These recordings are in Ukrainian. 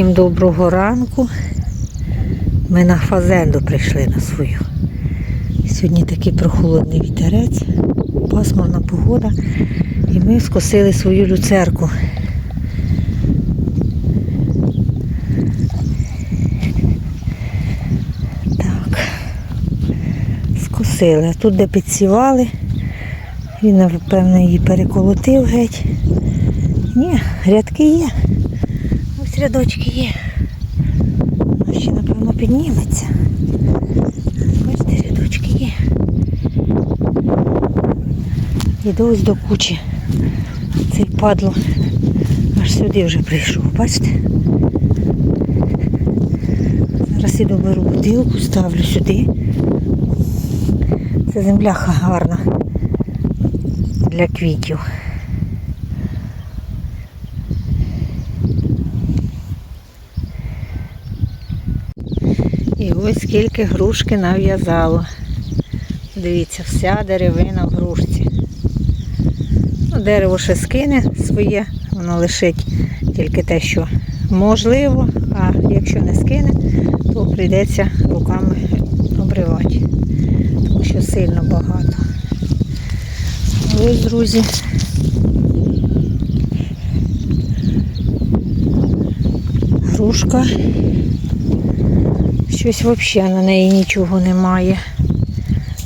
Всім доброго ранку. Ми на фазенду прийшли на свою. Сьогодні такий прохолодний вітерець, пасмурна погода. І ми скосили свою люцерку. Так. Скосили. А тут, де підсівали, він, напевно, її переколотив геть. Ні, рядки є. Рядочки є. Ще, напевно, підніметься. Бачите, рядочки є. Іду ось до кучі. Цей падло аж сюди вже прийшов, бачите? Зараз іду беру бутилку, ставлю сюди. Це земляха гарна для квітів. І ось скільки грушки нав'язало. Дивіться, вся деревина в грушці. Ну, дерево ще скине своє, воно лишить тільки те, що можливо, а якщо не скине, то прийдеться руками обривати. Тому що сильно багато. Ось, друзі. Грушка. Щось взагалі на неї нічого немає.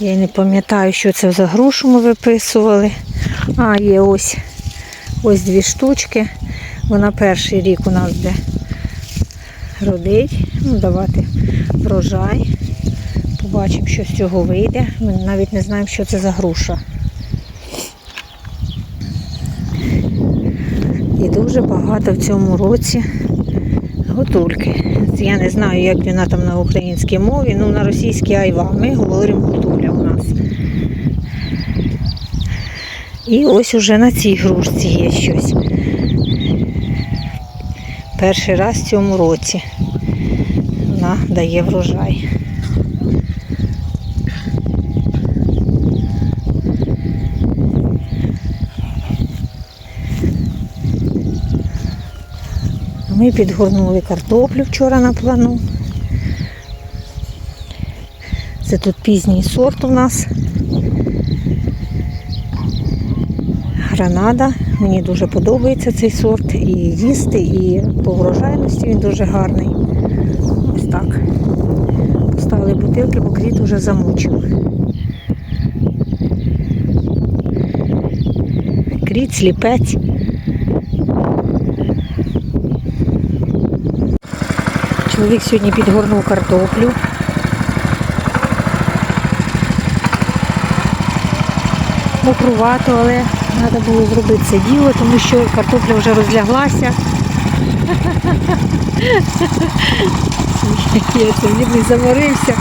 Я не пам'ятаю, що це за грушу ми виписували. А, є ось ось дві штучки. Вона перший рік у нас буде родить, ну, давати врожай. Побачимо, що з цього вийде. Ми навіть не знаємо, що це за груша. І дуже багато в цьому році Гутульки. Я не знаю, як вона там на українській мові, ну на російській айва. Ми говоримо гутуля у нас. І ось уже на цій грушці є щось. Перший раз в цьому році вона дає врожай. Ми підгорнули картоплю вчора на плану. Це тут пізній сорт у нас. Гранада. Мені дуже подобається цей сорт. І їсти, і по врожайності він дуже гарний. Ось так. Поставили бутилки, бо кріт уже замучив. Кріт, сліпець. Чоловік сьогодні підгорнув картоплю. Мокрувато, але треба було зробити це діло, тому що картопля вже розляглася. Я це заморився.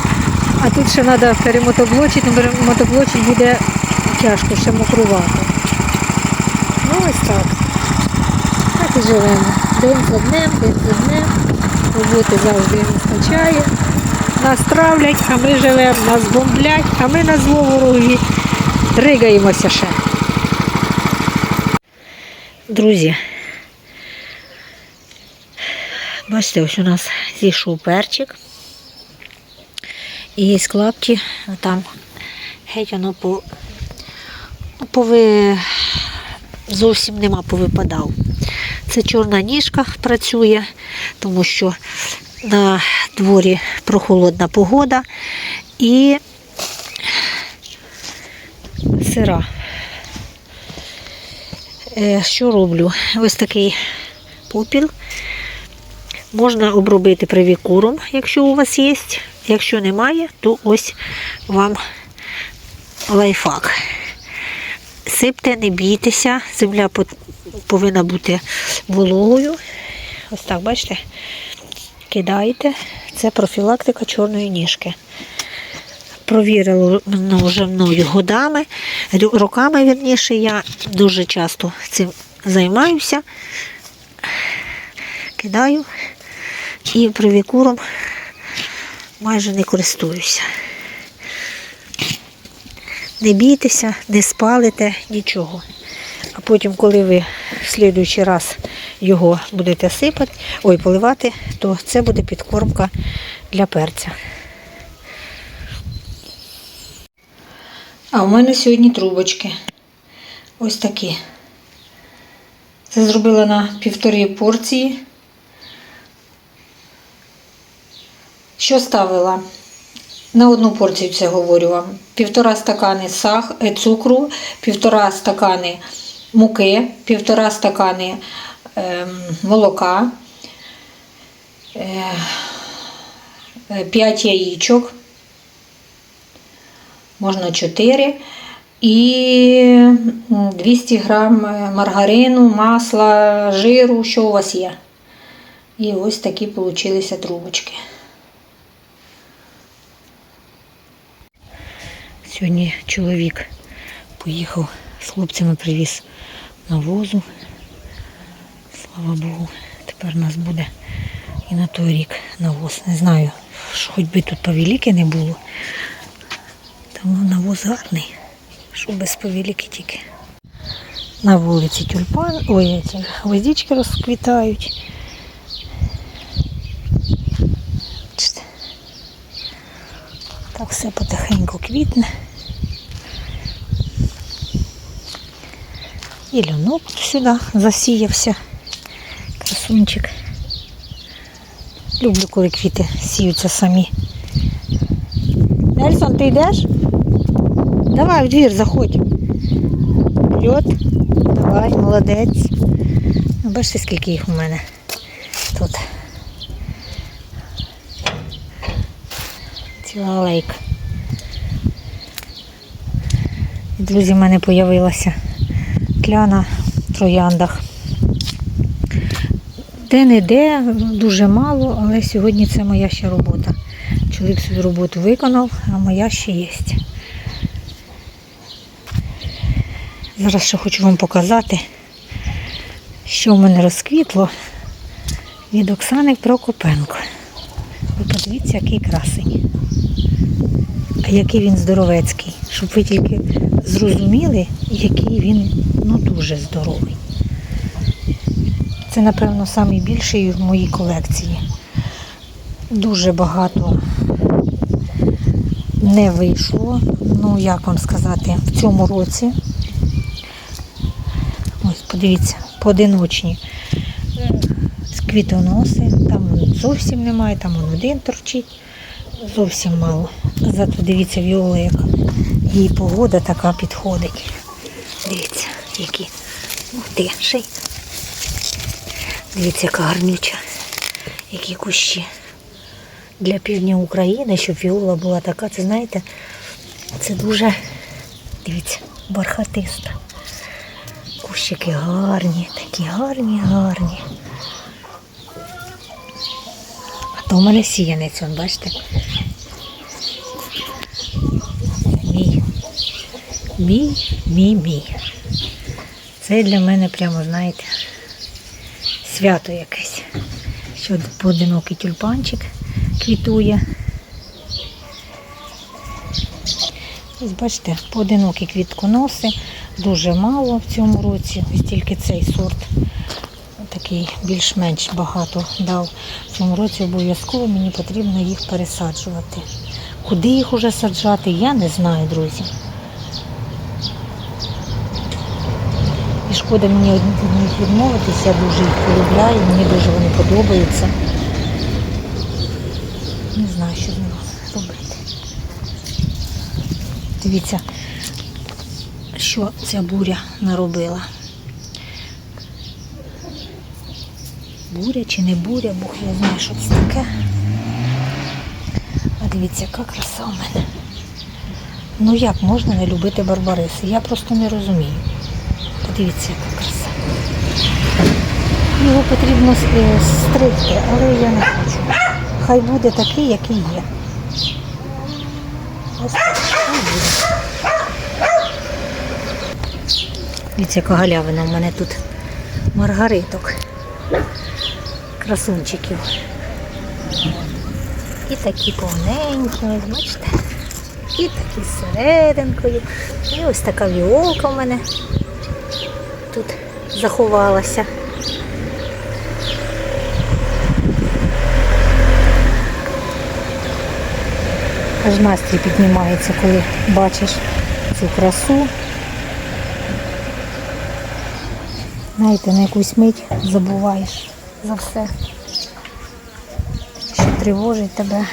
А тут ще треба перемотоблочити, перемотоблочити буде тяжко, ще мокрувато. Ну ось так. Так і живемо. День за днем, день за днем. Роботи завжди вистачає. Нас травлять, а ми живемо, нас бомблять, а ми на зло ворогі ригаємося ще. Друзі, бачите, ось у нас зійшов перчик. І є клапті, там геть воно по, пови, зовсім нема повипадав. Це чорна ніжка працює, тому що на дворі прохолодна погода і сира. Е, Що роблю? Ось такий попіл. Можна обробити привікуром, якщо у вас є. Якщо немає, то ось вам лайфхак. Сипте, не бійтеся, земля повинна бути вологою. Ось так, бачите? Кидаєте. Це профілактика чорної ніжки. Провірила ну, вже мною годами, роками, вірніше, я дуже часто цим займаюся. Кидаю і привікуром майже не користуюся. Не бійтеся, не спалите, нічого. А потім, коли ви в слідуючий раз його будете сипати, ой, поливати, то це буде підкормка для перця. А у мене сьогодні трубочки. Ось такі. Це зробила на півтори порції. Що ставила? На одну порцію це говорю вам. Півтора стакани сах, е, цукру, півтора стакани муки, півтора стакани ем, молока, е, е, 5 яєчок, можна 4 і 200 грам е, маргарину, масла, жиру, що у вас є. І ось такі получилися трубочки. Сьогодні чоловік поїхав з хлопцями привіз навозу. Слава Богу, тепер у нас буде і на той рік навоз. Не знаю, що хоч би тут повіліки не було. Тому навоз гарний, що без повіліки тільки. На вулиці тюльпан, ой, ці гвоздички розквітають. Так все потихеньку квітне. І льонок сюди засіявся. Красунчик. Люблю, коли квіти сіються самі. Нельсон, ти йдеш? Давай в двір заходь. Льот. Давай, молодець. Ну, Бачите, скільки їх у мене тут. Ціла алейка. Друзі, в мене з'явилася тля на трояндах. Де-не-де, дуже мало, але сьогодні це моя ще робота. Чоловік свою роботу виконав, а моя ще є. Зараз ще хочу вам показати, що в мене розквітло від Оксани Прокопенко. Ви подивіться, який красень. А який він здоровецький. Щоб ви тільки зрозуміли, який він ну, дуже здоровий. Це, напевно, найбільший в моїй колекції. Дуже багато не вийшло. Ну, як вам сказати, в цьому році. Ось, подивіться, поодиночні квітоноси. Там зовсім немає, там один торчить. Зовсім мало. Зато дивіться, віола, яка їй погода така підходить. Дивіться, які. Ух ти, ще. Дивіться, яка гарнюча. Які кущі. Для півдня України, щоб віола була така, це знаєте, це дуже, дивіться, бархатиста. Кущики гарні, такі гарні, гарні. А то в мене сіянець, он, бачите? Мій, мій, мій. Це для мене прямо, знаєте, свято якесь. Що поодинокий тюльпанчик квітує. Ось бачите, поодинокі квітконоси, дуже мало в цьому році, ось тільки цей сорт такий більш-менш багато дав. В цьому році обов'язково мені потрібно їх пересаджувати. Куди їх уже саджати, я не знаю, друзі. Шкода мені від них відмовитися, я дуже їх полюбляю, мені дуже вони подобаються. Не знаю, що з ними робити. Дивіться, що ця буря наробила. Буря чи не буря, Бог я знаю, що це таке. А дивіться, яка краса у мене. Ну як можна не любити барбариси? Я просто не розумію. Подивіться, яка краса. Його потрібно е, стригти, але я не хочу. Хай буде такий, який є. Ось. Дивіться, яка галявина в мене тут маргариток. Красунчиків. І такі повненькі, бачите? І такі серединкою. І ось така віолка в мене тут заховалася. Аж настрій піднімається, коли бачиш цю красу. Знаєте, на якусь мить забуваєш за все, що тривожить тебе.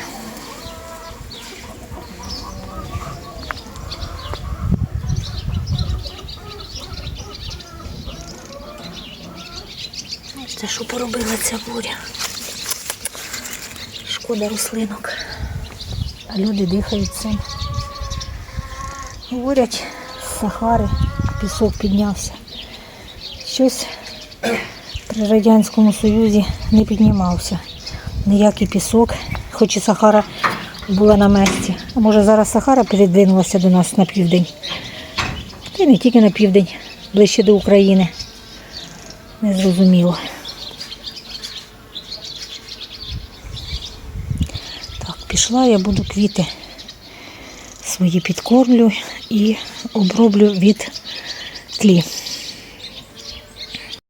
Поробила ця буря. Шкода рослинок. А люди дихають цим. Говорять, Сахари пісок піднявся. Щось при Радянському Союзі не піднімався. Ніякий пісок, хоч і Сахара була на місці. А може зараз Сахара передвинулася до нас на південь. Та й не тільки на південь, ближче до України. Незрозуміло. Так, пішла, я буду квіти свої підкормлю і оброблю від тлі.